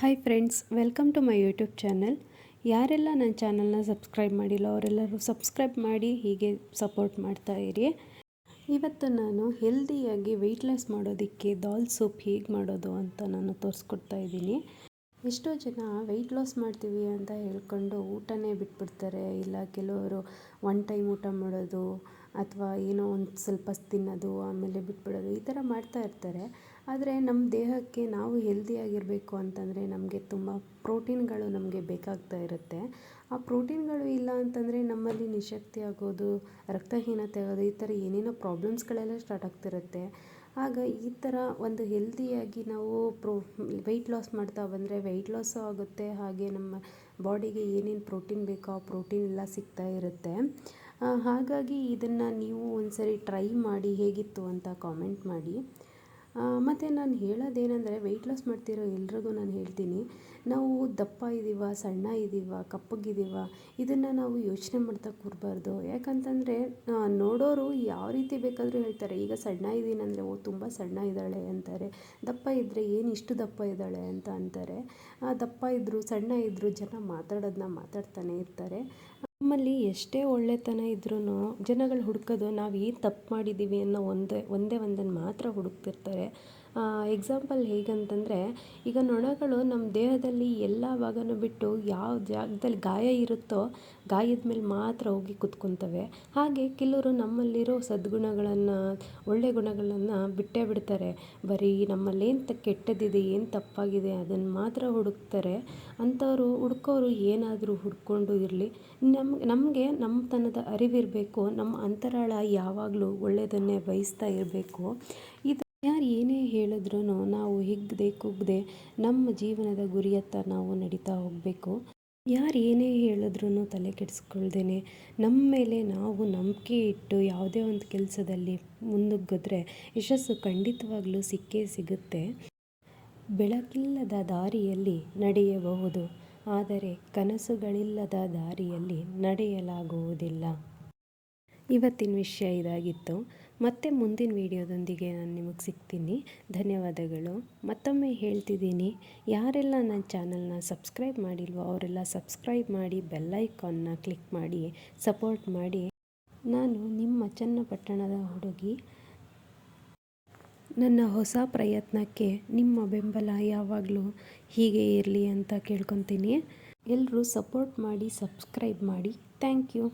Hi friends welcome to my YouTube channel ಯಾರೆಲ್ಲ ನನ್ನ ಚಾನಲ್ನ ಸಬ್ಸ್ಕ್ರೈಬ್ ಮಾಡಿಲ್ಲ, ಅವರೆಲ್ಲರೂ ಸಬ್ಸ್ಕ್ರೈಬ್ ಮಾಡಿ, ಹೀಗೆ ಸಪೋರ್ಟ್ ಮಾಡ್ತಾ ಇರಿ. ಇವತ್ತು ನಾನು ಹೆಲ್ದಿಯಾಗಿ ವೆಯ್ಟ್ ಲಾಸ್ ಮಾಡೋದಕ್ಕೆ ದಾಲ್ ಸೂಪ್ ಹೇಗೆ ಮಾಡೋದು ಅಂತ ನಾನು ತೋರಿಸ್ಕೊಡ್ತಾ ಇದ್ದೀನಿ. ಎಷ್ಟೋ ಜನ ವೆಯ್ಟ್ ಲಾಸ್ ಮಾಡ್ತೀವಿ ಅಂತ ಹೇಳ್ಕೊಂಡು ಊಟನೇ ಬಿಟ್ಬಿಡ್ತಾರೆ. ಇಲ್ಲ, ಕೆಲವರು ಒನ್ ಟೈಮ್ ಊಟ ಮಾಡೋದು ಅಥವಾ ಏನೋ ಒಂದು ಸ್ವಲ್ಪ ತಿನ್ನೋದು, ಆಮೇಲೆ ಬಿಟ್ಬಿಡೋದು, ಈ ಥರ ಮಾಡ್ತಾ ಇರ್ತಾರೆ. ಆದರೆ ನಮ್ಮ ದೇಹಕ್ಕೆ ನಾವು ಹೆಲ್ದಿಯಾಗಿರಬೇಕು ಅಂತಂದರೆ ನಮಗೆ ತುಂಬ ಪ್ರೋಟೀನ್ಗಳು ನಮಗೆ ಬೇಕಾಗ್ತಾ ಇರುತ್ತೆ. ಆ ಪ್ರೋಟೀನ್ಗಳು ಇಲ್ಲ ಅಂತಂದರೆ ನಮ್ಮಲ್ಲಿ ನಿಶಕ್ತಿ ಆಗೋದು, ರಕ್ತಹೀನತೆ ಆಗೋದು, ಈ ಥರ ಏನೇನೋ ಪ್ರಾಬ್ಲಮ್ಸ್ಗಳೆಲ್ಲ ಸ್ಟಾರ್ಟ್ ಆಗ್ತಿರುತ್ತೆ. ಆಗ ಈ ಥರ ಒಂದು ಹೆಲ್ದಿಯಾಗಿ ನಾವು ಪ್ರೋ ವೆಯ್ಟ್ ಲಾಸ್ ಮಾಡ್ತಾ ಬಂದರೆ ವೆಯ್ಟ್ ಲಾಸು ಆಗುತ್ತೆ. ಹಾಗೆ ನಮ್ಮ ಬಾಡಿಗೆ ಏನೇನು ಪ್ರೋಟೀನ್ ಬೇಕೋ ಆ ಪ್ರೋಟೀನ್ ಎಲ್ಲ ಸಿಗ್ತಾ ಇರುತ್ತೆ. ಹಾಗಾಗಿ ಇದನ್ನು ನೀವು ಒಂದು ಸರಿ ಟ್ರೈ ಮಾಡಿ ಹೇಗಿತ್ತು ಅಂತ ಕಾಮೆಂಟ್ ಮಾಡಿ. ಮತ್ತು ನಾನು ಹೇಳೋದೇನೆಂದರೆ ವೆಯ್ಟ್ ಲಾಸ್ ಮಾಡ್ತಿರೋ ಎಲ್ರಿಗೂ ನಾನು ಹೇಳ್ತೀನಿ. ನಾವು ದಪ್ಪ ಇದ್ದೀವ ಸಣ್ಣ ಇದ್ದೀವ ಕಪ್ಪಗಿದ್ದೀವ ಇದನ್ನು ನಾವು ಯೋಚನೆ ಮಾಡ್ತಾ ಕೂರಬಾರ್ದು. ಯಾಕಂತಂದರೆ ನೋಡೋರು ಯಾವ ರೀತಿ ಬೇಕಾದರೂ ಹೇಳ್ತಾರೆ, ಈಗ ಸಣ್ಣ ಇದ್ದೀನಂದರೆ ಓ, ತುಂಬ ಸಣ್ಣ ಇದ್ದಾಳೆ ಅಂತಾರೆ. ದಪ್ಪ ಇದ್ದರೆ ಏನು ಇಷ್ಟು ದಪ್ಪ ಇದ್ದಾಳೆ ಅಂತ ಅಂತಾರೆ. ದಪ್ಪ ಇದ್ದರು ಸಣ್ಣ ಇದ್ದರು ಜನ ಮಾತಾಡೋದನ್ನ ಮಾತಾಡ್ತಾನೆ ಇರ್ತಾರೆ. ನಮ್ಮಲ್ಲಿ ಎಷ್ಟೇ ಒಳ್ಳೆತನ ಇದ್ರೂ ಜನಗಳು ಹುಡುಕೋದು ನಾವು ಏನು ತಪ್ಪು ಮಾಡಿದ್ದೀವಿ ಅನ್ನೋ ಒಂದೇ ಒಂದೇ ಒಂದನ್ನು ಮಾತ್ರ ಹುಡುಕ್ತಿರ್ತಾರೆ. ಎಕ್ಸಾಂಪಲ್ ಹೇಗಂತಂದರೆ, ಈಗ ನೊಣಗಳು ನಮ್ಮ ದೇಹದಲ್ಲಿ ಎಲ್ಲ ಭಾಗನೂ ಬಿಟ್ಟು ಯಾವ ಜಾಗದಲ್ಲಿ ಗಾಯ ಇರುತ್ತೋ, ಗಾಯದ ಮೇಲೆ ಮಾತ್ರ ಹೋಗಿ ಕುತ್ಕೊತವೆ. ಹಾಗೆ ಕೆಲವರು ನಮ್ಮಲ್ಲಿರೋ ಸದ್ಗುಣಗಳನ್ನು ಒಳ್ಳೆಯ ಗುಣಗಳನ್ನು ಬಿಟ್ಟೇ ಬಿಡ್ತಾರೆ. ಬರೀ ನಮ್ಮಲ್ಲಿ ಏನು ಕೆಟ್ಟದಿದೆ, ಏನು ತಪ್ಪಾಗಿದೆ ಅದನ್ನು ಮಾತ್ರ ಹುಡುಕ್ತಾರೆ. ಅಂಥವರು, ಹುಡ್ಕೋರು ಏನಾದರೂ ಹುಡ್ಕೊಂಡು ಇರಲಿ. ನಮ್ಮ ನಮಗೆ ನಮ್ಮತನದ ಅರಿವಿರಬೇಕು ನಮ್ಮ ಅಂತರಾಳ ಯಾವಾಗಲೂ ಒಳ್ಳೆಯದನ್ನೇ ಬಯಸ್ತಾ ಇರಬೇಕು. ಇದು ಯಾರು ಏನೇ ಹೇಳಿದ್ರೂ ನಾವು ಹಿಗ್ಗದೆ ಕುಗ್ಗದೆ ನಮ್ಮ ಜೀವನದ ಗುರಿಯತ್ತ ನಾವು ನಡೀತಾ ಹೋಗಬೇಕು. ಯಾರು ಏನೇ ಹೇಳಿದ್ರೂ ತಲೆ ಕೆಡಿಸ್ಕೊಳ್ದೇನೆ. ನಮ್ಮ ಮೇಲೆ ನಾವು ನಂಬಿಕೆ ಇಟ್ಟು ಯಾವುದೇ ಒಂದು ಕೆಲಸದಲ್ಲಿ ಮುನ್ನುಗ್ಗಿದ್ರೆ ಯಶಸ್ಸು ಖಂಡಿತವಾಗ್ಲೂ ಸಿಕ್ಕೇ ಸಿಗುತ್ತೆ. ಬೆಳಕಿಲ್ಲದ ದಾರಿಯಲ್ಲಿ ನಡೆಯಬಹುದು. ಆದರೆ ಕನಸುಗಳಿಲ್ಲದ ದಾರಿಯಲ್ಲಿ ನಡೆಯಲಾಗುವುದಿಲ್ಲ. ಇವತ್ತಿನ ವಿಷಯ ಇದಾಗಿತ್ತು. ಮತ್ತೆ ಮುಂದಿನ ವೀಡಿಯೋದೊಂದಿಗೆ ನಾನು ನಿಮಗೆ ಸಿಗ್ತೀನಿ. ಧನ್ಯವಾದಗಳು. ಮತ್ತೊಮ್ಮೆ ಹೇಳ್ತಿದ್ದೀನಿ, ಯಾರೆಲ್ಲ ನನ್ನ ಚಾನಲ್ನ ಸಬ್ಸ್ಕ್ರೈಬ್ ಮಾಡಿಲ್ವೋ ಅವರೆಲ್ಲ ಸಬ್ಸ್ಕ್ರೈಬ್ ಮಾಡಿ ಬೆಲ್ಲೈಕಾನ್ನ ಕ್ಲಿಕ್ ಮಾಡಿ, ಸಪೋರ್ಟ್ ಮಾಡಿ. ನಾನು ನಿಮ್ಮ ಚನ್ನಪಟ್ಟಣದ ಹುಡುಗಿ. ನನ್ನ ಹೊಸ ಪ್ರಯತ್ನಕ್ಕೆ ನಿಮ್ಮ ಬೆಂಬಲ ಯಾವಾಗಲೂ ಹೀಗೆ ಇರಲಿ ಅಂತ ಕೇಳ್ಕೊತೀನಿ. ಎಲ್ಲರೂ ಸಪೋರ್ಟ್ ಮಾಡಿ, ಸಬ್ಸ್ಕ್ರೈಬ್ ಮಾಡಿ. Thank you.